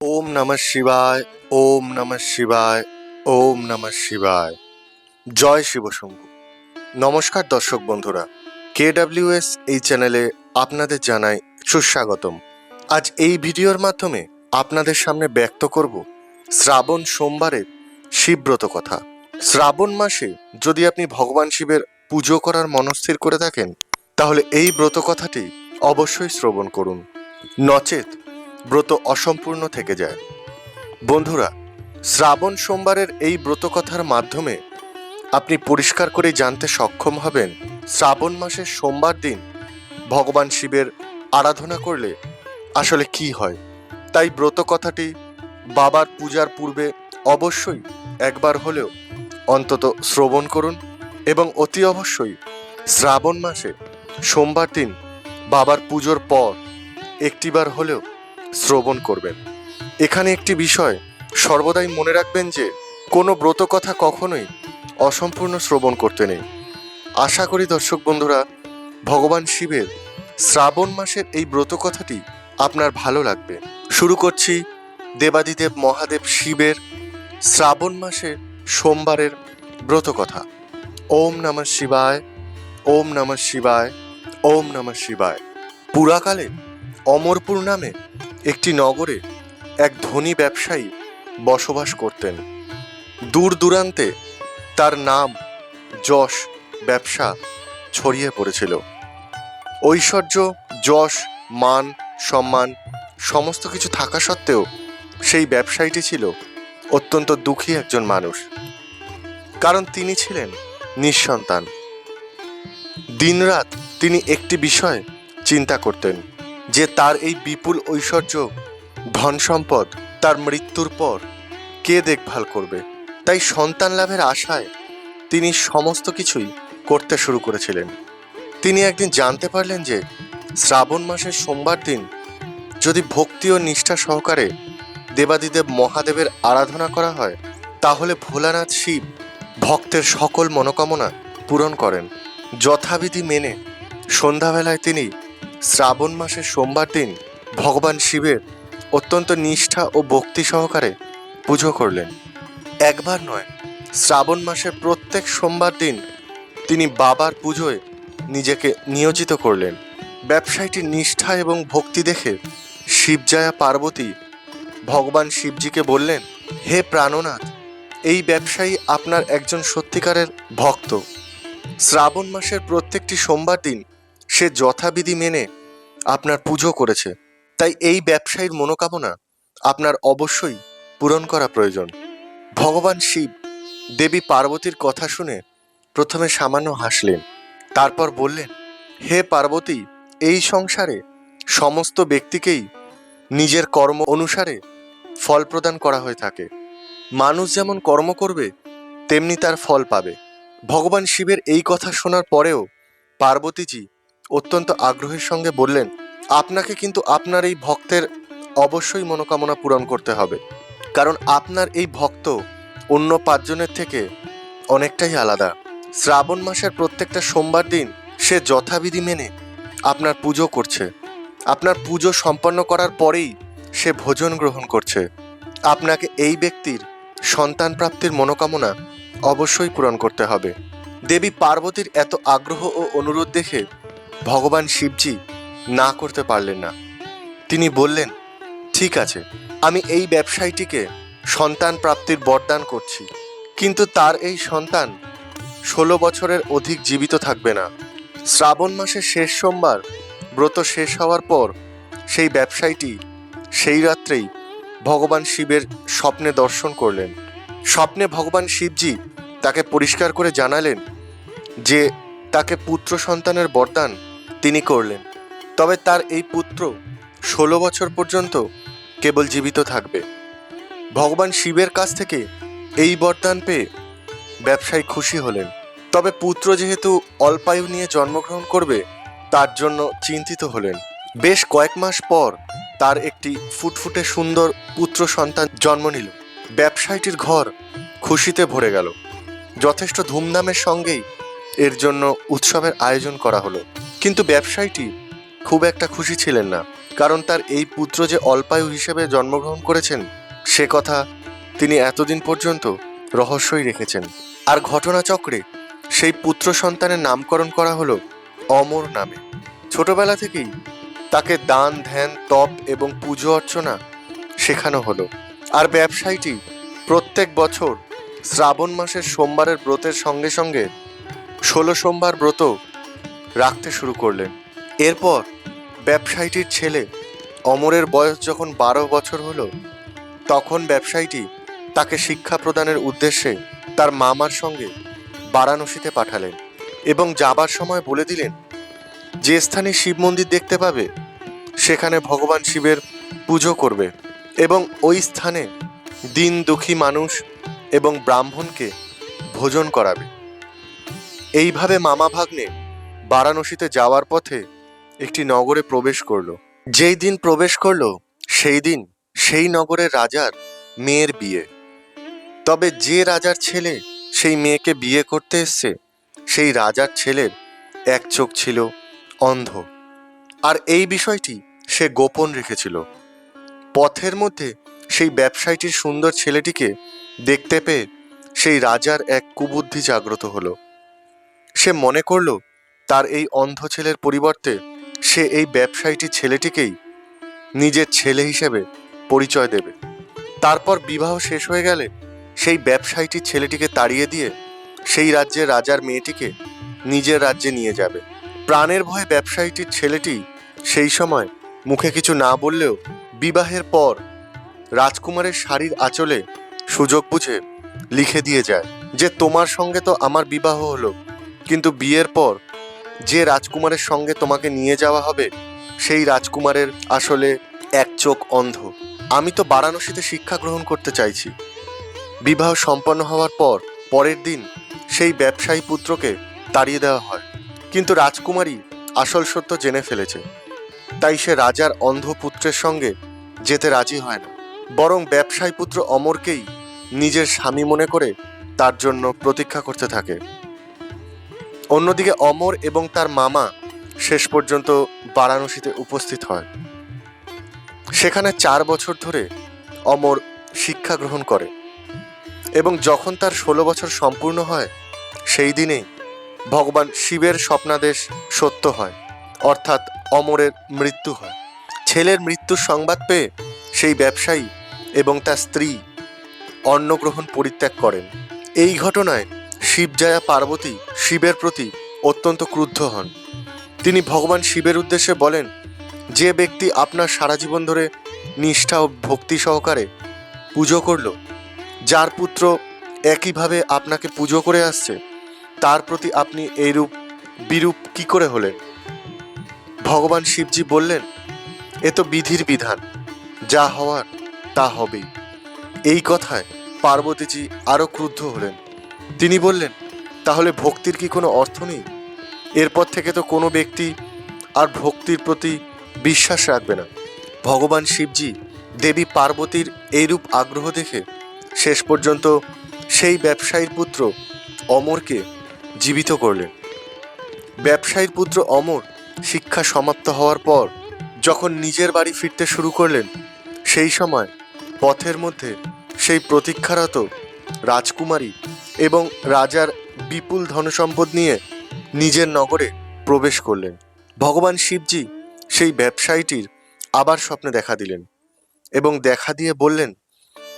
ওম নমঃ শিবায়, ওম নমঃ শিবায়, ওম নমঃ শিবায়। জয় শিবশম্ভু। নমস্কার দর্শক বন্ধুরা, কেডাব্লিউএস এই চ্যানেলে আপনাদের জানাই সুস্বাগতম। আজ এই ভিডিওর মাধ্যমে আপনাদের সামনে ব্যক্ত করব শ্রাবণ সোমবারের শিবব্রত কথা। শ্রাবণ মাসে যদি আপনি ভগবান শিবের পুজো করার মনস্থির করে থাকেন, তাহলে এই ব্রত কথাটি অবশ্যই শ্রবণ করুন। নচেত ব্রত অসম্পূর্ণ থেকে যায়। বন্ধুরা, শ্রাবণ সোমবারের এই ব্রত কথার মাধ্যমে আপনি পরিষ্কার করে জানতে সক্ষম হবেন, শ্রাবণ মাসের সোমবার দিন ভগবান শিবের আরাধনা করলে আসলে কি হয়। তাই ব্রত কথাটি বাবার পূজার পূর্বে অবশ্যই একবার হলেও অন্তত শ্রবণ করুন এবং অতি অবশ্যই শ্রাবণ মাসে সোমবার দিন বাবার পুজোর পর একটিবার হলেও শ্রবণ করবেন। এখানে একটি বিষয়, সর্বদাই মনে রাখবেন যে, কোনো ব্রত কথা কখনোই অসম্পূর্ণ শ্রবণ করতে নেই। আশা করি দর্শক বন্ধুরা, ভগবান শিবের শ্রাবণ মাসের এই ব্রত কথাটি আপনার ভালো লাগবে। শুরু করছি দেবাদিদেব মহাদেব শিবের শ্রাবণ মাসের সোমবারের ব্রত কথা ওম নমঃ শিবায়, ওম নমঃ শিবায়, ওম নমঃ শিবায়। পুরাকালে অমরপুর নামে একটি নগরে এক ধনী ব্যবসায়ী বসবাস করতেন। দূর দূরান্তে তার নাম যশ ব্যবসা ছড়িয়ে পড়েছিল। ঐশ্বর্য, যশ, মান, সম্মান সমস্ত কিছু থাকা সত্ত্বেও সেই ব্যবসায়ীটি ছিল অত্যন্ত দুঃখী একজন মানুষ। কারণ তিনি ছিলেন নিঃসন্তান। দিনরাত তিনি একটি বিষয় চিন্তা করতেন। যে তার এই বিপুল ঐশ্বর্য, ধন সম্পদ, তার মৃত্যুর পর কে দেখভাল করবে? তাই সন্তান লাভের আশায় তিনি সমস্ত কিছুই করতে শুরু করেছিলেন। তিনি একদিন জানতে পারলেন যে শ্রাবণ মাসের সোমবার দিন যদি ভক্তি ও নিষ্ঠা সহকারে দেবাদিদেব মহাদেবের আরাধনা করা হয়, তাহলে ভোলানাথ শিব ভক্তের সকল মনোকামনা পূরণ করেন। যথাবিধি মেনে সন্ধ্যাবেলায় তিনি শ্রাবণ মাসের সোমবার দিন ভগবান শিবের অত্যন্ত নিষ্ঠা ও ভক্তি সহকারে পুজো করলেন। একবার নয়, শ্রাবণ মাসের প্রত্যেক সোমবার দিন তিনি বাবার পুজোয় নিজেকে নিয়োজিত করলেন। ব্যবসায়ীটির নিষ্ঠা এবং ভক্তি দেখে শিবজায়া পার্বতী ভগবান শিবজিকে বললেন, হে প্রাণনাথ, এই ব্যবসায়ী আপনার একজন সত্যিকারের ভক্ত। শ্রাবণ মাসের প্রত্যেকটি সোমবার দিন সে যথাবিধি মেনে আপনার পুজো করেছে। তাই এই ব্যবসায়ীর মনোকামনা আপনার অবশ্যই পূরণ করা প্রয়োজন। ভগবান শিব দেবী পার্বতীর কথা শুনে প্রথমে সামান্য হাসলেন, তারপর বললেন, হে পার্বতী, এই সংসারে সমস্ত ব্যক্তিকেই নিজের কর্ম অনুসারে ফল প্রদান করা হয়ে থাকে। মানুষ যেমন কর্ম করবে, তেমনি তার ফল পাবে। ভগবান শিবের এই কথা শোনার পরেও পার্বতীজি অত্যন্ত আগ্রহের সঙ্গে বললেন, আপনাকে কিন্তু আপনার এই ভক্তের অবশ্যই মনোকামনা পূরণ করতে হবে। কারণ আপনার এই ভক্ত অন্য পাঁচজনের থেকে অনেকটাই আলাদা। শ্রাবণ মাসের প্রত্যেকটা সোমবার দিন সে যথাবিধি মেনে আপনার পুজো করছে। আপনার পুজো সম্পন্ন করার পরেই সে ভোজন গ্রহণ করছে। আপনাকে এই ব্যক্তির সন্তান প্রাপ্তির মনোকামনা অবশ্যই পূরণ করতে হবে। দেবী পার্বতীর এত আগ্রহ ও অনুরোধ দেখে ভগবান শিবজি না করতে পারলেন না। তিনি বললেন, ঠিক আছে, আমি এই ব্যবসায়ীটিকে সন্তান প্রাপ্তির বরদান করছি, কিন্তু তার এই সন্তান ষোলো বছরের অধিক জীবিত থাকবে না। শ্রাবণ মাসের শেষ সোমবার ব্রত শেষ হওয়ার পর সেই ব্যবসায়ীটি সেই রাত্রেই ভগবান শিবের স্বপ্নে দর্শন করলেন। স্বপ্নে ভগবান শিবজি তাকে পরিষ্কার করে জানালেন যে তাকে পুত্র সন্তানের বরদান তিনি করলেন। তবে তার এই পুত্র ষোলো বছর পর্যন্ত কেবল জীবিত থাকবে। ভগবান শিবের কাছ থেকে এই বরদান পেয়ে ব্যবসায়ী খুশি হলেন। তবে পুত্র যেহেতু অল্পায়ু নিয়ে জন্মগ্রহণ করবে, তার জন্য চিন্তিত হলেন। বেশ কয়েক মাস পর তার একটি ফুটফুটে সুন্দর পুত্র সন্তান জন্ম নিল। ব্যবসায়ীটির ঘর খুশিতে ভরে গেল। যথেষ্ট ধুমধামের সঙ্গেই এর জন্য উৎসবের আয়োজন করা হলো। কিন্তু ব্যবসায়ীটি খুব একটা খুশি ছিলেন না, কারণ তার এই পুত্র যে অল্পায়ু হিসেবে জন্মগ্রহণ করেছেন, সে কথা তিনি এতদিন পর্যন্ত রহস্যই রেখেছেন। আর ঘটনাচক্রে সেই পুত্র সন্তানের নামকরণ করা হলো অমর নামে। ছোটবেলা থেকেই তাকে দান, ধ্যান, তপ এবং পুজো অর্চনা শেখানো হলো। আর ব্যবসায়ীটি প্রত্যেক বছর শ্রাবণ মাসের সোমবারের ব্রতের সঙ্গে সঙ্গে ষোলো সোমবার ব্রত রাখতে শুরু করলেন। এরপর ব্যবসায়ীটির ছেলে অমরের বয়স যখন বারো বছর হলো, তখন ব্যবসায়ীটি তাকে শিক্ষা প্রদানের উদ্দেশ্যে তার মামার সঙ্গে বারাণসীতে পাঠালেন এবং যাবার সময় বলে দিলেন, যে স্থানে শিব মন্দির দেখতে পাবে, সেখানে ভগবান শিবের পুজো করবে এবং ওই স্থানে দিন দুঃখী মানুষ এবং ব্রাহ্মণকে ভোজন করাবে। এইভাবে মামা ভাগ্নে বারাণসীতে যাওয়ার পথে একটি নগরে প্রবেশ করল। যেই দিন প্রবেশ করল, সেই দিন সেই নগরের রাজার মেয়ের বিয়ে। তবে যে রাজার ছেলে সেই মেয়েকে বিয়ে করতে এসছে, সেই রাজার ছেলের এক চোখ ছিল অন্ধ। আর এই বিষয়টি সে গোপন রেখেছিল। পথের মধ্যে সেই ব্যবসায়ীটির সুন্দর ছেলেটিকে দেখতে পেয়ে সেই রাজার এক কুবুদ্ধি জাগ্রত হলো। সে মনে করল, তার এই অন্ধ ছেলের পরিবর্তে সে এই ব্যবসায়ীটির ছেলেটিকেই নিজের ছেলে হিসেবে পরিচয় দেবে। তারপর বিবাহ শেষ হয়ে গেলে সেই ব্যবসায়ীটির ছেলেটিকে তাড়িয়ে দিয়ে সেই রাজ্যের রাজার মেয়েটিকে নিজের রাজ্যে নিয়ে যাবে। প্রাণের ভয়ে ব্যবসায়ীটির ছেলেটি সেই সময় মুখে কিছু না বললেও বিবাহের পর রাজকুমারের শাড়ির আঁচলে সুযোগ বুঝে লিখে দিয়ে যায় যে, তোমার সঙ্গে তো আমার বিবাহ হলো। কিন্তু বিয়ের পর যে রাজকুমারের সঙ্গে তোমাকে নিয়ে যাওয়া হবে, সেই রাজকুমারের আসলে এক চোখ অন্ধ। আমি তো বারাণসীতে শিক্ষা গ্রহণ করতে চাইছি। বিবাহ সম্পন্ন হওয়ার পর, পরের দিন সেই ব্যবসায়ী পুত্রকে তাড়িয়ে দেওয়া হয়। কিন্তু রাজকুমারী আসল সত্য জেনে ফেলেছে। তাই সে রাজার অন্ধ পুত্রের সঙ্গে যেতে রাজি হয় না। বরং ব্যবসায়ী পুত্র অমরকেই নিজের স্বামী মনে করে তার জন্য প্রতীক্ষা করতে থাকে। অন্যদিকে অমর এবং তার মামা শেষ পর্যন্ত বারাণসীতে উপস্থিত হয়। সেখানে চার বছর ধরে অমর শিক্ষা গ্রহণ করে এবং যখন তার ষোলো বছর সম্পূর্ণ হয়, সেই দিনেই ভগবান শিবের স্বপ্নাদেশ সত্য হয়, অর্থাৎ অমরের মৃত্যু হয়। ছেলের মৃত্যুর সংবাদ পেয়ে সেই ব্যবসায়ী এবং তার স্ত্রী অন্নগ্রহণ পরিত্যাগ করেন। এই ঘটনায় শিবজয়া পার্বতী শিবের প্রতি অত্যন্ত ক্রুদ্ধ হন। তিনি ভগবান শিবের উদ্দেশ্যে বলেন, যে ব্যক্তি আপনার সারা জীবন ধরে নিষ্ঠা ও ভক্তি সহকারে পুজো করল, যার পুত্র একইভাবে আপনাকে পুজো করে আসছে, তার প্রতি আপনি এইরূপ বিরূপ কি করে হলেন? ভগবান শিবজি বললেন, এ তো বিধির বিধান, যা হওয়ার তা হবেই। এই কথায় পার্বতীজি আরও ক্রুদ্ধ হলেন। তিনি বললেন তাহলে ভক্তির কি কোনো অর্থ নেই? এরপর থেকে তো কোনো ব্যক্তি আর ভক্তির প্রতি বিশ্বাস রাখবে না। ভগবান শিবজি দেবী পার্বতীর এইরূপ আগ্রহ দেখে শেষ পর্যন্ত সেই ব্যবসায়ীর পুত্র অমরকে জীবিত করলেন। ব্যবসায়ীর পুত্র অমর শিক্ষা সমাপ্ত হওয়ার পর যখন নিজের বাড়ি ফিরতে শুরু করলেন, সেই সময় পথের মধ্যে সেই প্রতীক্ষারত রাজকুমারী এবং রাজার বিপুল ধনসম্পদ নিয়ে নিজের নগরে প্রবেশ করলেন। ভগবান শিবজি সেই ব্যবসায়ীটির আবার স্বপ্নে দেখা দিলেন এবং দেখা দিয়ে বললেন,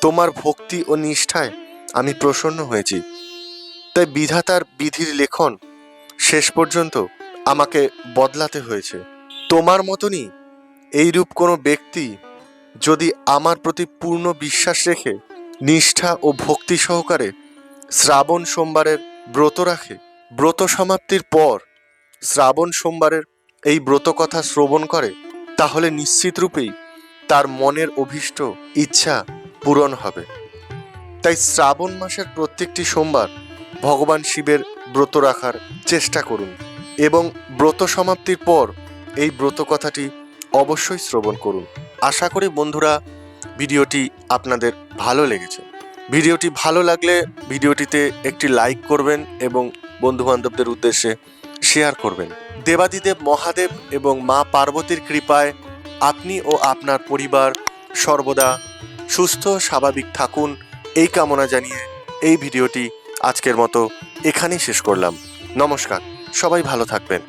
তোমার ভক্তি ও নিষ্ঠায় আমি প্রসন্ন হয়েছি। তাই বিধাতার বিধির লেখন শেষ পর্যন্ত আমাকে বদলাতে হয়েছে। তোমার মতনই এইরূপ কোনো ব্যক্তি যদি আমার প্রতি পূর্ণ বিশ্বাস রেখে নিষ্ঠা ও ভক্তি সহকারে শ্রাবণ সোমবারের ব্রত রাখে। ব্রত সমাপ্তির পর শ্রাবণ সোমবারের এই ব্রত কথা শ্রবণ করে, তাহলে নিশ্চিত রূপেই তার মনের অভীষ্ট ইচ্ছা পূরণ হবে। তাই শ্রাবণ মাসের প্রত্যেকটি সোমবার ভগবান শিবের ব্রত রাখার চেষ্টা করুন এবং ব্রত সমাপ্তির পর এই ব্রত কথাটি অবশ্যই শ্রবণ করুন। আশা করি বন্ধুরা, ভিডিওটি আপনাদের ভালো লেগেছে। ভিডিওটি ভালো লাগলে ভিডিওটিতে একটি লাইক করবেন এবং বন্ধুবান্ধবদের উদ্দেশ্যে শেয়ার করবেন। দেবাদিদেব মহাদেব এবং মা পার্বতীর কৃপায় আপনি ও আপনার পরিবার সর্বদা সুস্থ, স্বাভাবিক থাকুন এই কামনা জানিয়ে এই ভিডিওটি আজকের মতো এখানেই শেষ করলাম। নমস্কার, সবাই ভালো থাকবেন।